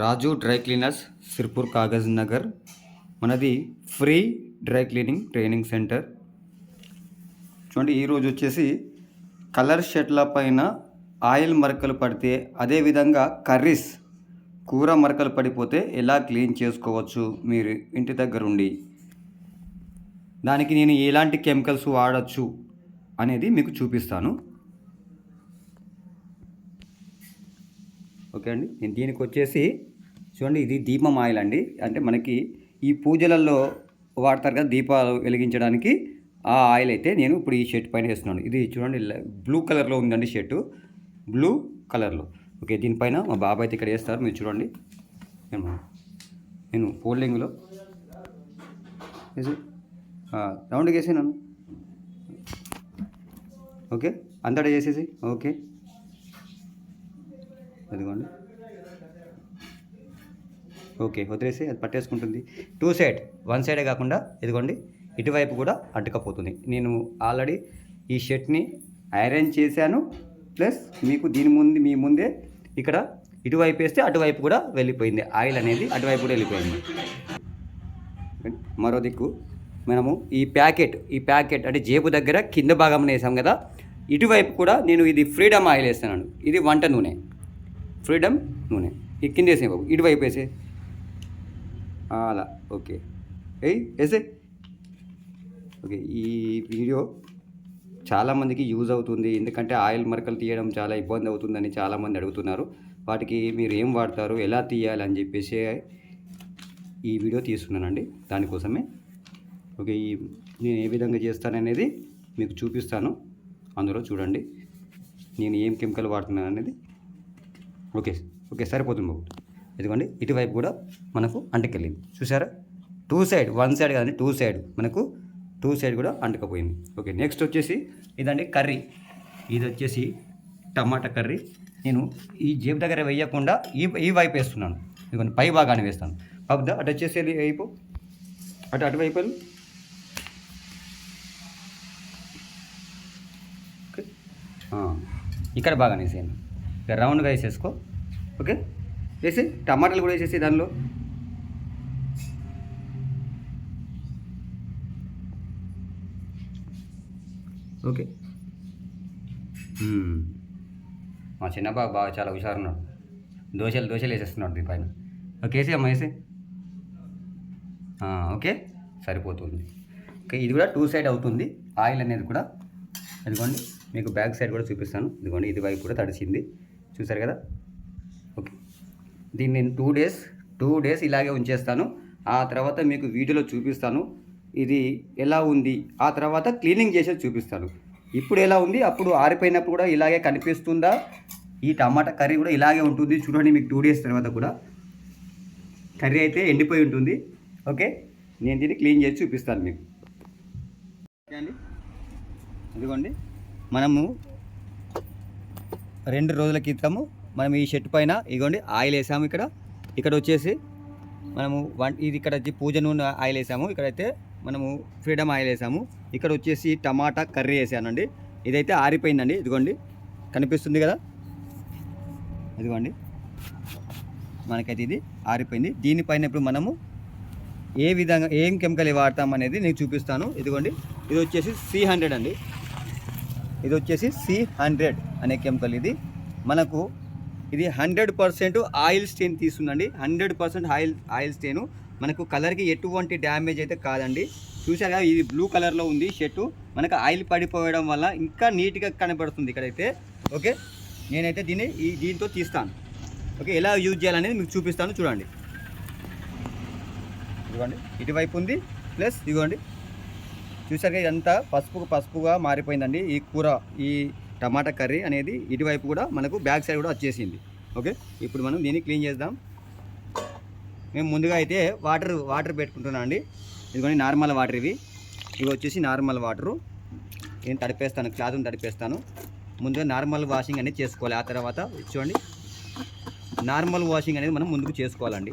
రాజు dry cleaners Sirpur Kagaz Nagar. మనది free dry cleaning training centre. చూడండి ఈరోజు వచ్చేసి కలర్ షర్ట్ల పైన ఆయిల్ మరకలు పడితే అదేవిధంగా కర్రీస్ కూర మరకలు పడిపోతే ఎలా క్లీన్ చేసుకోవచ్చు మీరు ఇంటి దగ్గర ఉండి దానికి నేను ఎలాంటి కెమికల్స్ వాడచ్చు అనేది మీకు చూపిస్తాను. ఓకే అండి. నేను దీనికి వచ్చేసి చూడండి ఇది దీపం ఆయిల్ అండి. అంటే మనకి ఈ పూజలలో వాడతారు కదా దీపాలు వెలిగించడానికి. ఆ ఆయిల్ అయితే నేను ఇప్పుడు ఈ షర్ట్ పైన వేస్తున్నాను. ఇది చూడండి బ్లూ కలర్లో ఉందండి షర్టు. బ్లూ కలర్లో. ఓకే దీనిపైన మా బాబాయ్ అయితే ఇక్కడ వేస్తారు. మీరు చూడండి. నేను నేను ఫోల్డింగ్లో వేసి రౌండ్కి వేసాను ఓకే అంతటా చేసేసి ఓకే. అదిగోండి. ఓకే వదిలేసి అది పట్టేసుకుంటుంది. టూ సైడ్ వన్ సైడే కాకుండా ఇదిగోండి ఇటువైపు కూడా అడ్డుకపోతుంది నేను ఆల్రెడీ ఈ షర్ట్ని ఐరన్ చేశాను ప్లస్ మీకు దీని ముందు మీ ముందే ఇక్కడ ఇటువైపు వేస్తే అటువైపు కూడా వెళ్ళిపోయింది. ఆయిల్ అనేది అటువైపు కూడా వెళ్ళిపోయింది. మరో దిక్కు మనము ఈ ప్యాకెట్ ఈ ప్యాకెట్ అంటే జేబు దగ్గర కింద భాగం వేసాం కదా ఇటువైపు కూడా నేను ఇది ఫ్రీడమ్ ఆయిల్ వేస్తున్నాను. ఇది వంట నూనె. ఫ్రీడమ్ నూనె. ఈ కింద వేసే బాబు. ఇటువైపు వేసే అలా. ఓకే. ఏయ్ వేసే ఓకే ఈ వీడియో చాలామందికి యూజ్ అవుతుంది. ఎందుకంటే ఆయిల్ మరకలు తీయడం చాలా ఇబ్బంది అవుతుందని చాలామంది అడుగుతున్నారు. వాటికి మీరు ఏం వాడతారు ఎలా తీయాలి అని చెప్పేసి ఈ వీడియో తీస్తున్నానండి. దానికోసమే. ఓకే ఈ నేను ఏ విధంగా చేస్తాననేది మీకు చూపిస్తాను. అందులో చూడండి. నేను ఏం కెమికల్ వాడుతున్నాను అనేది ఓకే ఓకే సరిపోతుంది బాబు. ఇదిగోండి ఇటువైపు కూడా మనకు అంటకెళ్ళింది. చూసారా టూ సైడ్ వన్ సైడ్ కాదండి టూ సైడ్. మనకు టూ సైడ్ కూడా అంటుకపోయింది. ఓకే నెక్స్ట్ వచ్చేసి ఇదండి కర్రీ. ఇది వచ్చేసి టమాటా కర్రీ. నేను ఈ జేబు దగ్గర వేయకుండా ఈ ఈ వైపు వేస్తున్నాను. ఇదిగోండి పై భాగాన్ని వేస్తాను. బాబు అటు వచ్చేసి వైపు అటు అటువైపు ఇక్కడ బాగా వేసేయండి. ఇక రౌండ్గా వేసేసుకో. ఓకే? వేసి టమాటాలు కూడా వేసేసి దానిలో. ఓకే. మా చిన్నబాబు బాగా చాలా హుషారున్నాడు. దోశలు దోశలు వేసేస్తున్నాడు దీని పైన. ఓకే వేసి అమ్మ వేసే ఓకే. సరిపోతుంది. ఓకే ఇది కూడా టూ సైడ్ అవుతుంది. ఆయిల్ అనేది కూడా ఇదిగోండి మీకు బ్యాక్ సైడ్ కూడా చూపిస్తాను. ఇదిగోండి ఇది వైపు కూడా తడిచింది చూసారు కదా? దీన్ని నేను టూ డేస్ టూ డేస్ ఇలాగే ఉంచేస్తాను. ఆ తర్వాత మీకు వీడియోలో చూపిస్తాను. ఇది ఎలా ఉంది? ఆ తర్వాత క్లీనింగ్ చేసేది చూపిస్తాను. ఇప్పుడు ఎలా ఉంది? అప్పుడు ఆరిపోయినప్పుడు కూడా ఇలాగే కనిపిస్తుందా? ఈ టమాటా కర్రీ కూడా ఇలాగే ఉంటుంది. చూడండి మీకు టూ డేస్ తర్వాత కూడా. కర్రీ అయితే ఎండిపోయి ఉంటుంది. ఓకే? నేను దీన్ని క్లీన్ చేసి చూపిస్తాను మీకు. ఓకే అండి ఇదిగోండి. మనము రెండు రోజుల క్రితము మనం ఈ షర్ట్ పైన ఇదిగోండి ఆయిల్ వేసాము ఇక్కడ. ఇక్కడ వచ్చేసి మనము వన్ ఇది ఇక్కడ పూజ నూనె ఆయిల్ వేసాము. ఇక్కడైతే మనము ఫ్రీడమ్ ఆయిల్ వేసాము. ఇక్కడ వచ్చేసి టమాటా కర్రీ వేసానండి. ఇదైతే ఆరిపోయిందండి. ఇదిగోండి కనిపిస్తుంది కదా? ఇదిగోండి మనకైతే ఇది ఆరిపోయింది. దీనిపైన ఇప్పుడు మనము ఏ విధంగా ఏం కెమికల్ వాడతాం అనేది నేను చూపిస్తాను. ఇదిగోండి ఇది వచ్చేసి సి హండ్రెడ్ అండి. ఇది వచ్చేసి సి హండ్రెడ్ అనే కెమికల్ ఇది. మనకు ఇది hundred percent oil stain తీస్తుందండి. Hundred percent oil oil stain. మనకు కలర్కి ఎటువంటి డ్యామేజ్ అయితే కాదండి. చూసారా ఇది బ్లూ కలర్లో ఉంది షర్టు. మనకు ఆయిల్ పడిపోవడం వల్ల ఇంకా నీట్గా కనబడుతుంది ఇక్కడైతే. ఓకే? నేనైతే దీన్ని ఈ దీంతో తీస్తాను. ఓకే ఎలా యూజ్ చేయాలనేది మీకు చూపిస్తాను. చూడండి. ఇదిగోండి. ఇటువైపు ఉంది. ప్లస్ ఇదిగోండి. చూసారుగా ఇదంతా పసుపు పసుపుగా మారిపోయిందండి. ఈ కూర ఈ టమాటా కర్రీ అనేది ఇటువైపు కూడా మనకు బ్యాక్ సైడ్ కూడా వచ్చేసింది. ఓకే? ఇప్పుడు మనం దీన్ని క్లీన్ చేద్దాం. మేము ముందుగా అయితే వాటర్ వాటర్ పెట్టుకుంటున్నాం అండి. ఇదిగోని నార్మల్ వాటర్ ఇవి. ఇవి వచ్చేసి నార్మల్ వాటరు. నేను తడిపేస్తాను క్లాత్ని తడిపేస్తాను. ముందుగా నార్మల్ వాషింగ్ అనేది చేసుకోవాలి. ఆ తర్వాత చూడండి. నార్మల్ వాషింగ్ అనేది మనం ముందుకు చేసుకోవాలండి.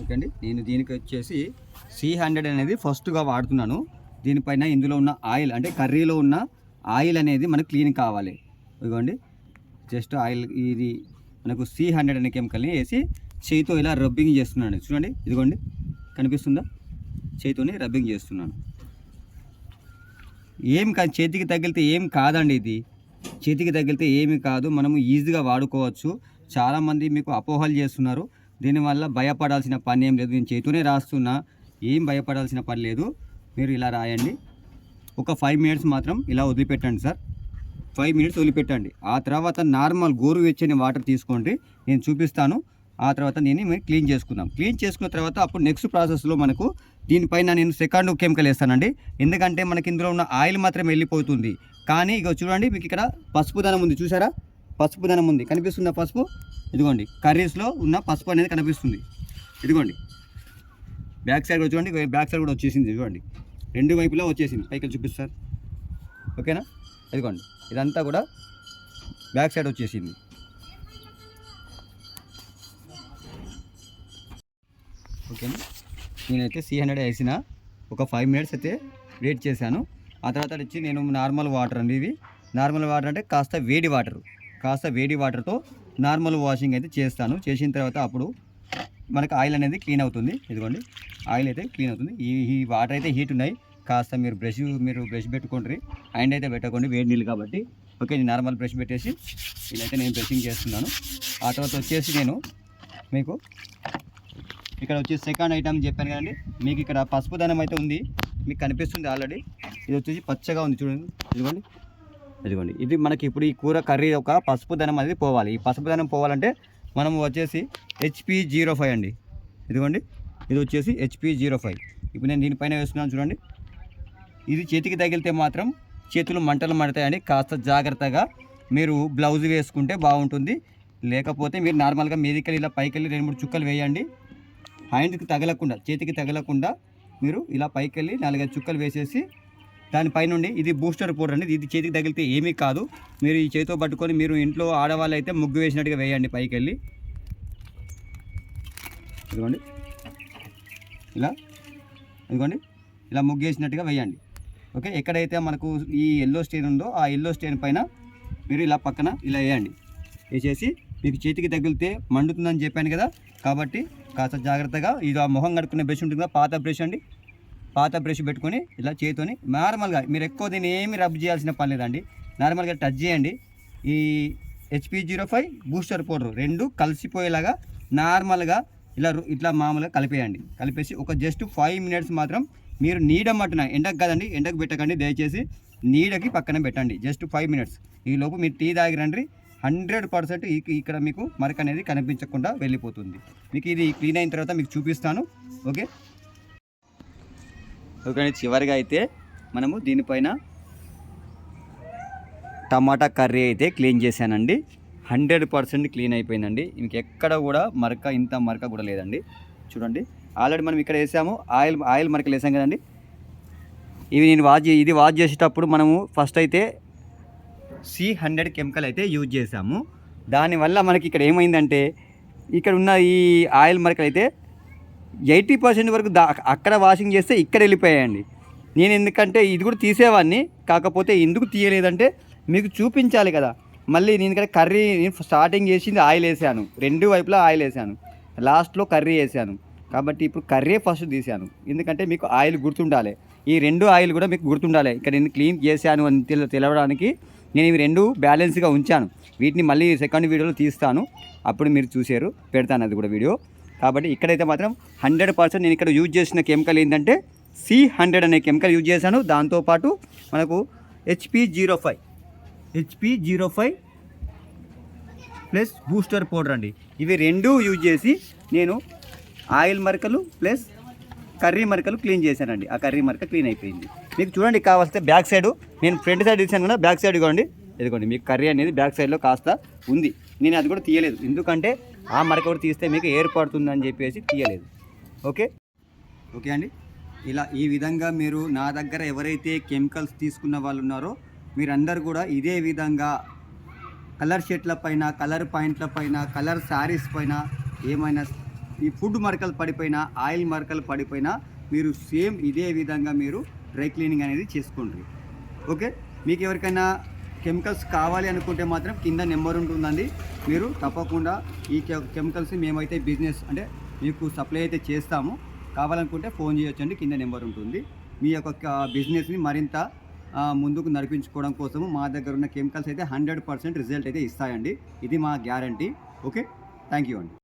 ఓకే అండి. నేను దీనికి వచ్చేసి సి హండ్రెడ్ అనేది ఫస్ట్గా వాడుతున్నాను. దీనిపైన ఇందులో ఉన్న ఆయిల్ అంటే కర్రీలో ఉన్న ఆయిల్ అనేది మనకు క్లీన్ కావాలి. ఇదిగోండి. జస్ట్ ఆయిల్ ఇది మనకు సి హండ్రెడ్ అనే కెమికల్ని వేసి చేయితో ఇలా రబ్బింగ్ చేస్తున్నాను. చూడండి. ఇదిగోండి. కనిపిస్తుందా? చేయితోని రబ్బింగ్ చేస్తున్నాను. ఏం కాదు చేతికి తగిలితే ఏం కాదండి ఇది. చేతికి తగిలితే ఏమి కాదు. మనము ఈజీగా వాడుకోవచ్చు. చాలామంది మీకు అపోహలు చేస్తున్నారు. దీనివల్ల భయపడాల్సిన పని ఏం లేదు. నేను చేతితోనే రాస్తున్నా. ఏం భయపడాల్సిన పని లేదు. మీరు ఇలా రాయండి. ఒక ఫైవ్ మినిట్స్ మాత్రం ఇలా వదిలిపెట్టండి సార్. ఫైవ్ మినిట్స్ వదిలిపెట్టండి. ఆ తర్వాత నార్మల్ గోరువెచ్చని వాటర్ తీసుకోండి. నేను చూపిస్తాను. ఆ తర్వాత నేను మేము క్లీన్ చేసుకుందాం. క్లీన్ చేసుకున్న తర్వాత అప్పుడు నెక్స్ట్ ప్రాసెస్లో మనకు దీనిపైన నేను సెకండ్ కెమికల్ వేస్తానండి. ఎందుకంటే మనకి ఇందులో ఉన్న ఆయిల్ మాత్రం వెళ్ళిపోతుంది. కానీ ఇక చూడండి మీకు ఇక్కడ పసుపు ధనం ఉంది. చూసారా? పసుపు ధనం ఉంది. కనిపిస్తుందా పసుపు? ఇదిగోండి. కర్రీస్లో ఉన్న పసుపు అనేది కనిపిస్తుంది. ఇదిగోండి. బ్యాక్ సైడ్ చూడండి బ్యాక్ సైడ్ కూడా వచ్చేసింది చూడండి. రెండు వైపులా వచ్చేసింది. పైకి చూపిస్తారు ఓకేనా? ఇదిగోండి. ఇదంతా కూడా బ్యాక్ సైడ్ వచ్చేసింది. ఓకేనా? నేనైతే సి హండ్రెడ్ వేసిన ఒక ఫైవ్ మినిట్స్ అయితే వెయిట్ చేశాను. ఆ తర్వాత వచ్చి నేను నార్మల్ వాటర్ అండి ఇది. నార్మల్ వాటర్ అంటే కాస్త వేడి వాటర్. కాస్త వేడి వాటర్తో నార్మల్ వాషింగ్ అయితే చేస్తాను. చేసిన తర్వాత అప్పుడు మనకు ఆయిల్ అనేది క్లీన్ అవుతుంది. ఇదిగోండి. ఆయిల్ అయితే క్లీన్ అవుతుంది. ఈ ఈ వాటర్ అయితే హీట్ ఉన్నాయి. కాస్త మీరు బ్రష్ మీరు బ్రష్ పెట్టుకోండి అండ్ అయితే పెట్టకండి. వేడి నీళ్ళు కాబట్టి. ఓకే నేను నార్మల్ బ్రష్ పెట్టేసి ఇదైతే నేను బ్రషింగ్ చేస్తున్నాను. ఆ తర్వాత వచ్చేసి నేను మీకు ఇక్కడ వచ్చి సెకండ్ ఐటమ్ చెప్పాను కదండి. మీకు ఇక్కడ పసుపు ధనం అయితే ఉంది. మీకు కనిపిస్తుంది ఆల్రెడీ. ఇది వచ్చేసి పచ్చగా ఉంది చూడండి. ఇదిగోండి. ఇదిగోండి. ఇది మనకి ఇప్పుడు ఈ కూర కర్రీ ఒక పసుపు ధనం అనేది పోవాలి. ఈ పసుపు ధనం పోవాలంటే మనం వచ్చేసి హెచ్పి జీరో ఫైవ్ అండి. ఇదిగోండి. ఇది వచ్చేసి హెచ్పి జీరో ఫైవ్. ఇప్పుడు నేను దీనిపైన వేస్తున్నాను చూడండి. ఇది చేతికి తగిలితే మాత్రం చేతులు మంటలు మండతాయండి. కాస్త జాగ్రత్తగా మీరు బ్లౌజ్ వేసుకుంటే బాగుంటుంది. లేకపోతే మీరు నార్మల్గా మీదికెళ్ళి ఇలా పైకి వెళ్ళి రెండు మూడు చుక్కలు వేయండి. హ్యాండ్కి తగలకుండా చేతికి తగలకుండా మీరు ఇలా పైకి వెళ్ళి నాలుగైదు చుక్కలు వేసేసి దానిపై నుండి ఇది బూస్టర్ పౌడర్ అండి. ఇది చేతికి తగిలితే ఏమీ కాదు. మీరు ఈ చేతితో పట్టుకొని మీరు ఇంట్లో ఆడవాళ్ళు అయితే ముగ్గు వేసినట్టుగా వేయండి పైకి వెళ్ళి ఇదిగోండి. ఇలా ఇదిగోండి ఇలా ముగ్గేసినట్టుగా వేయండి. ఓకే ఎక్కడైతే మనకు ఈ ఎల్లో స్టేన్ ఉందో ఆ ఎల్లో స్టేన్ పైన మీరు ఇలా పక్కన ఇలా వేయండి. వేసేసి మీకు చేతికి తగిలితే మండుతుందని చెప్పాను కదా కాబట్టి కాస్త జాగ్రత్తగా ఇది ఆ మొహం కడుక్కునే బ్రష్ ఉంటుంది కదా పాత బ్రష్ అండి. పాత బ్రష్ పెట్టుకొని ఇలా చేతితోని నార్మల్గా మీరు ఎక్కువ దీన్ని ఏమి రబ్ చేయాల్సిన పని లేదండి. నార్మల్గా టచ్ చేయండి. ఈ HP zero five booster powder రెండు కలిసిపోయేలాగా నార్మల్గా ఇలా ఇట్లా మామూలుగా కలిపేయండి. కలిపేసి ఒక జస్ట్ ఫైవ్ మినిట్స్ మాత్రం మీరు నీడ మట్టున ఎండకు కదండి ఎండకు పెట్టకండి దయచేసి నీడకి పక్కన పెట్టండి. జస్ట్ ఫైవ్ మినిట్స్ ఈ లోపు మీరు టీ తాగి రండి. హండ్రెడ్ పర్సెంట్ ఇక్కడ మీకు మరక అనేది కనిపించకుండా వెళ్ళిపోతుంది. మీకు ఇది క్లీన్ అయిన తర్వాత మీకు చూపిస్తాను. ఓకే ఓకే చివరిగా అయితే మనము దీనిపైన టమాటా కర్రీ అయితే క్లీన్ చేశానండి. హండ్రెడ్ పర్సెంట్ క్లీన్ అయిపోయిందండి. ఇంకెక్కడ కూడా మరక ఇంత మరక కూడా లేదండి. చూడండి. ఆల్రెడీ మనం ఇక్కడ వేసాము. ఆయిల్ ఆయిల్ మరకలు వేసాం కదండి. ఇవి నేను వాష్ చే- ఇది వాష్ చేసేటప్పుడు మనము ఫస్ట్ అయితే సి హండ్రెడ్ కెమికల్ అయితే యూజ్ చేసాము. దానివల్ల మనకి ఇక్కడ ఏమైందంటే ఇక్కడ ఉన్న ఈ ఆయిల్ మరకలు అయితే ఎయిటీ పర్సెంట్ వరకు దా అక్కడ వాషింగ్ చేస్తే ఇక్కడ వెళ్ళిపోయాయండి. నేను ఎందుకంటే ఇది కూడా తీసేవాడిని. కాకపోతే ఎందుకు తీయలేదంటే మీకు చూపించాలి కదా. మళ్ళీ నేను ఇక్కడ కర్రీ నేను స్టార్టింగ్ చేసింది ఆయిల్ వేసాను. రెండు వైపులా ఆయిల్ వేసాను. లాస్ట్లో కర్రీ వేసాను. కాబట్టి ఇప్పుడు కర్రీ ఫస్ట్ తీసాను. ఎందుకంటే మీకు ఆయిల్ గుర్తుండాలి. ఈ రెండు ఆయిల్ కూడా మీకు గుర్తుండాలి. ఇక్కడ నేను క్లీన్ చేశాను అని తెల తెలవడానికి నేను ఇవి రెండు బ్యాలెన్స్గా ఉంచాను. వీటిని మళ్ళీ సెకండ్ వీడియోలో తీస్తాను. అప్పుడు మీరు చూసారు. పెడతాను అది కూడా వీడియో కాబట్టి ఇక్కడైతే మాత్రం హండ్రెడ్ పర్సెంట్ నేను ఇక్కడ యూజ్ చేసిన కెమికల్ ఏంటంటే సి హండ్రెడ్ అనే కెమికల్ యూజ్ చేశాను. దాంతోపాటు మనకు HP zero five HP zero five plus booster powder అండి. ఇవి రెండూ యూజ్ చేసి నేను ఆయిల్ మరకలు ప్లస్ కర్రీ మరకలు క్లీన్ చేశానండి. ఆ కర్రీ మరక క్లీన్ అయిపోయింది. మీకు చూడండి కావాల్స్తే బ్యాక్ సైడ్ నేను ఫ్రంట్ సైడ్ తీసాను కదా బ్యాక్ సైడ్ ఇవ్వండి ఎదుకోండి మీకు కర్రీ అనేది బ్యాక్ సైడ్లో కాస్త ఉంది. నేను అది కూడా తీయలేదు. ఎందుకంటే ఆ మరక కూడా తీస్తే మీకు ఏర్పడుతుందని చెప్పేసి తీయలేదు. ఓకే? ఓకే అండి. ఇలా ఈ విధంగా మీరు నా దగ్గర ఎవరైతే కెమికల్స్ తీసుకున్న వాళ్ళు ఉన్నారో మీరందరూ కూడా ఇదే విధంగా కలర్ షర్ట్ల పైన కలర్ పాయింట్ల పైన కలర్ శారీస్ పైన ఏమైనా ఈ ఫుడ్ మరకలు పడిపోయినా ఆయిల్ మరకలు పడిపోయినా మీరు సేమ్ ఇదే విధంగా మీరు డ్రై క్లీనింగ్ అనేది చేసుకోండి. ఓకే? మీకు ఎవరికైనా కెమికల్స్ కావాలి అనుకుంటే మాత్రం కింద నెంబర్ ఉంటుందండి. మీరు తప్పకుండా ఈ కెమికల్స్ మేమైతే బిజినెస్ అంటే మీకు సప్లై అయితే చేస్తాము. కావాలనుకుంటే ఫోన్ చేయొచ్చండి కింద నెంబర్ ఉంటుంది. మీ యొక్క బిజినెస్ని మరింత ముందుకు నడిపించుకోవడం కోసము మా దగ్గర ఉన్న కెమికల్స్ అయితే హండ్రెడ్ పర్సెంట్ రిజల్ట్ అయితే ఇస్తాయండి. ఇది మా గ్యారంటీ. ఓకే? థ్యాంక్ యూ అండి.